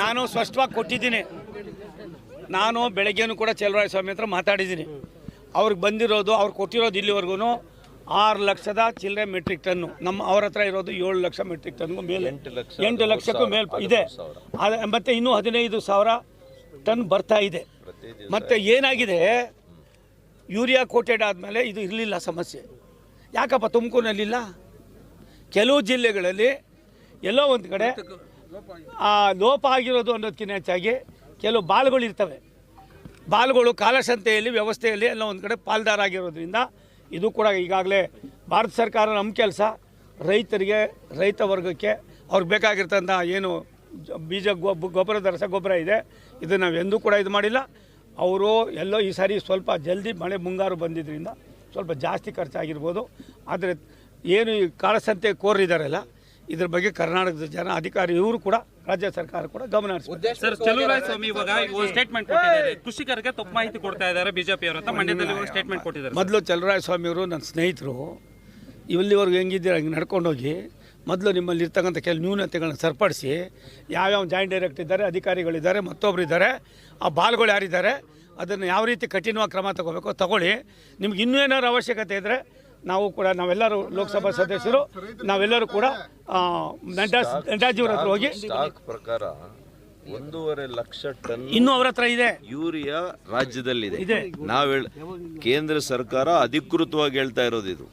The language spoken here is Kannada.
ನಾನು ಸ್ಪಷ್ಟವಾಗಿ ಕೊಟ್ಟಿದ್ದೀನಿ. ನಾನು ಬೆಳಗ್ಗೆನೂ ಕೂಡ ಚೆಲುವರಾಯ ಸ್ವಾಮಿ ಹತ್ರ ಮಾತಾಡಿದ್ದೀನಿ. ಅವ್ರಿಗೆ ಬಂದಿರೋದು ಅವ್ರು ಕೊಟ್ಟಿರೋದು ಇಲ್ಲಿವರೆಗೂ ಆರು ಲಕ್ಷದ ಚಿಲ್ಲರೆ ಮೆಟ್ರಿಕ್ ಟನ್ನು ನಮ್ಮ ಅವ್ರ ಹತ್ರ ಇರೋದು ಏಳು ಲಕ್ಷ ಮೆಟ್ರಿಕ್ ಟನ್ಗೂ ಮೇಲೆ. ಎಂಟು ಲಕ್ಷಕ್ಕೂ ಮೇಲೆ ಇದೆ. ಮತ್ತೆ ಮತ್ತು ಇನ್ನೂ ಹದಿನೈದು ಸಾವಿರ ಟನ್ ಬರ್ತಾ ಇದೆ. ಮತ್ತು ಏನಾಗಿದೆ? ಯೂರಿಯಾ ಕೋಟೆಡ್ ಆದಮೇಲೆ ಇದು ಇರಲಿಲ್ಲ ಸಮಸ್ಯೆ. ಯಾಕಪ್ಪ ತುಮಕೂರಿನಲ್ಲಿಲ್ಲ? ಕೆಲವು ಜಿಲ್ಲೆಗಳಲ್ಲಿ ಎಲ್ಲೋ ಒಂದು ಕಡೆ ಆ ಲೋಪ ಆಗಿರೋದು ಅನ್ನೋದಕ್ಕಿಂತ ಹೆಚ್ಚಾಗಿ ಕೆಲವು ಬಾಲ್ಗಳು ಇರ್ತವೆ. ಬಾಲ್ಗಳು ಕಾಲಸಂತೆಯಲ್ಲಿ ವ್ಯವಸ್ಥೆಯಲ್ಲಿ ಎಲ್ಲ ಒಂದು ಕಡೆ ಪಾಲ್ದಾರ ಆಗಿರೋದ್ರಿಂದ ಇದು ಕೂಡ ಈಗಾಗಲೇ ಭಾರತ ಸರ್ಕಾರ ನಮ್ಮ ಕೆಲಸ. ರೈತರಿಗೆ, ರೈತ ವರ್ಗಕ್ಕೆ ಅವ್ರಿಗೆ ಬೇಕಾಗಿರ್ತಂಥ ಏನು ಬೀಜ ಗೊಬ್ಬ ಗೊಬ್ಬರದ ರಸಗೊಬ್ಬರ ಇದೆ. ಇದು ನಾವು ಎಂದೂ ಕೂಡ ಇದು ಮಾಡಿಲ್ಲ. ಅವರು ಎಲ್ಲೋ ಈ ಸಾರಿ ಸ್ವಲ್ಪ ಜಲ್ದಿ ಮಳೆ ಮುಂಗಾರು ಬಂದಿದ್ದರಿಂದ ಸ್ವಲ್ಪ ಜಾಸ್ತಿ ಖರ್ಚಾಗಿರ್ಬೋದು. ಆದರೆ ಏನು ಈ ಕಾಳಸಂತೆ ಕೋರಿದಾರಲ್ಲ ಇದ್ರ ಬಗ್ಗೆ ಕರ್ನಾಟಕದ ಜನ ಅಧಿಕಾರಿ ಇವರು ಕೂಡ ರಾಜ್ಯ ಸರ್ಕಾರ ಕೂಡ ಗಮನ ಹರಿಸ್ಬೇಕು. ಸರ್ ಚಲುವರಾಯ ಸ್ವಾಮಿ ಇವಾಗ ಸ್ಟೇಟ್ಮೆಂಟ್ ಕೊಟ್ಟಿದ್ದಾರೆ. ಕೃಷಿಕರಿಗೆ ತಪ್ಪು ಮಾಹಿತಿ ಕೊಡ್ತಾ ಇದ್ದಾರೆ ಬಿಜೆಪಿ ಅವರು ಮಂಡ್ಯದಲ್ಲಿ ಸ್ಟೇಟ್ಮೆಂಟ್ ಕೊಟ್ಟಿದ್ದಾರೆ. ಮೊದಲು ಚಲರಾಯ ಸ್ವಾಮಿಯವರು ನನ್ನ ಸ್ನೇಹಿತರು. ಇಲ್ಲಿವರೆಗೂ ಹೆಂಗಿದ್ದೀರ ಹಂಗೆ ನಡ್ಕೊಂಡೋಗಿ ಮೊದಲು ನಿಮ್ಮಲ್ಲಿ ಇರ್ತಕ್ಕಂಥ ಕೆಲವು ನ್ಯೂನತೆಗಳನ್ನ ಸರಿಪಡಿಸಿ ಯಾವ್ಯಾವ ಜಾಯಿಂಟ್ ಡೈರೆಕ್ಟ್ ಇದ್ದಾರೆ ಅಧಿಕಾರಿಗಳಿದ್ದಾರೆ ಮತ್ತೊಬ್ಬರು ಇದ್ದಾರೆ ಆ ಬಾಲ್ಗಳು ಯಾರಿದ್ದಾರೆ ಅದನ್ನು ಯಾವ ರೀತಿ ಕಠಿಣವಾಗಿ ಕ್ರಮ ತಗೋಬೇಕು ತಗೊಳ್ಳಿ. ನಿಮ್ಗೆ ಇನ್ನೂ ಏನಾದ್ರು ಅವಶ್ಯಕತೆ ಇದ್ದರೆ ನಾವು ಕೂಡ ನಾವೆಲ್ಲರೂ ಲೋಕಸಭಾ ಸದಸ್ಯರು ನಾವೆಲ್ಲರೂ ಕೂಡ ನಡ್ಡಾ ನಡ್ಡಾಜಿಯವ್ರ ಹತ್ರ ಹೋಗಿ ಸ್ಟಾಕ್ ಪ್ರಕಾರ ಒಂದೂವರೆ ಲಕ್ಷ ಟನ್ ಇನ್ನೂ ಅವ್ರ ಹತ್ರ ಇದೆ. ಯೂರಿಯಾ ರಾಜ್ಯದಲ್ಲಿದೆ. ಇದೆ. ನಾವ್ ಹೇಳ್ ಕೇಂದ್ರ ಸರ್ಕಾರ ಅಧಿಕೃತವಾಗಿ ಹೇಳ್ತಾ ಇರೋದು ಇದು.